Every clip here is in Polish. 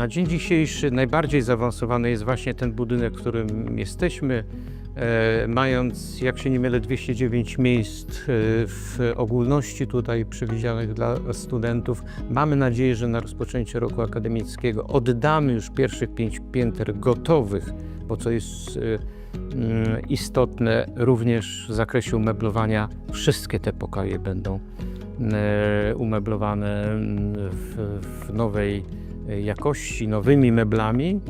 Na dzień dzisiejszy najbardziej zaawansowany jest właśnie ten budynek, w którym jesteśmy, e, mając, jak się nie mylę, 209 miejsc e, w ogólności tutaj przewidzianych dla studentów. Mamy nadzieję, że na rozpoczęcie roku akademickiego oddamy już pierwszych pięć pięter gotowych, bo co jest e, mm, istotne, również w zakresie umeblowania wszystkie te pokoje będą umeblowane mm, w, w nowej jakości, nowymi meblami.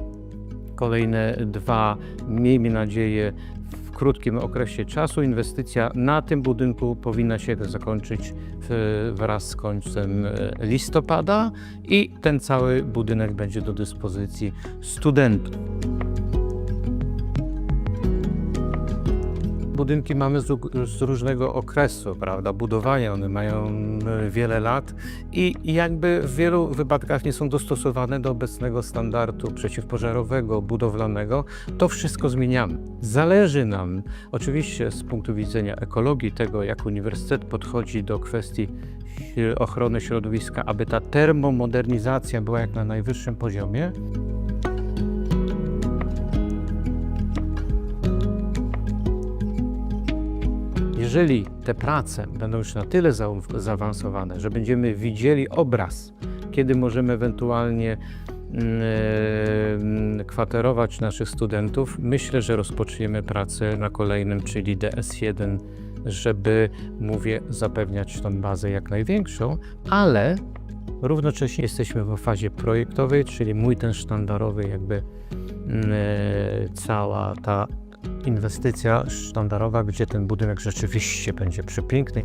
Kolejne dwa, miejmy nadzieję, w krótkim okresie czasu. Inwestycja na tym budynku powinna się zakończyć wraz z końcem e, listopada i ten cały budynek będzie do dyspozycji studentów. Budynki mamy z, z różnego okresu, prawda, budowania, one mają e, wiele lat i i jakby w wielu wypadkach nie są dostosowane do obecnego standardu przeciwpożarowego, budowlanego. To wszystko zmieniamy. Zależy nam oczywiście z punktu widzenia ekologii, tego jak uniwersytet podchodzi do kwestii e, ochrony środowiska, aby ta termomodernizacja była jak na najwyższym poziomie. Jeżeli te prace będą już na tyle za- zaawansowane, że będziemy widzieli obraz, kiedy możemy ewentualnie mm, kwaterować naszych studentów, myślę, że rozpoczniemy pracę na kolejnym, czyli DS1, żeby, mówię, zapewniać tą bazę jak największą, ale równocześnie jesteśmy w fazie projektowej, czyli mój ten sztandarowy jakby mm, e, cała ta inwestycja sztandarowa, gdzie ten budynek rzeczywiście będzie przepiękny.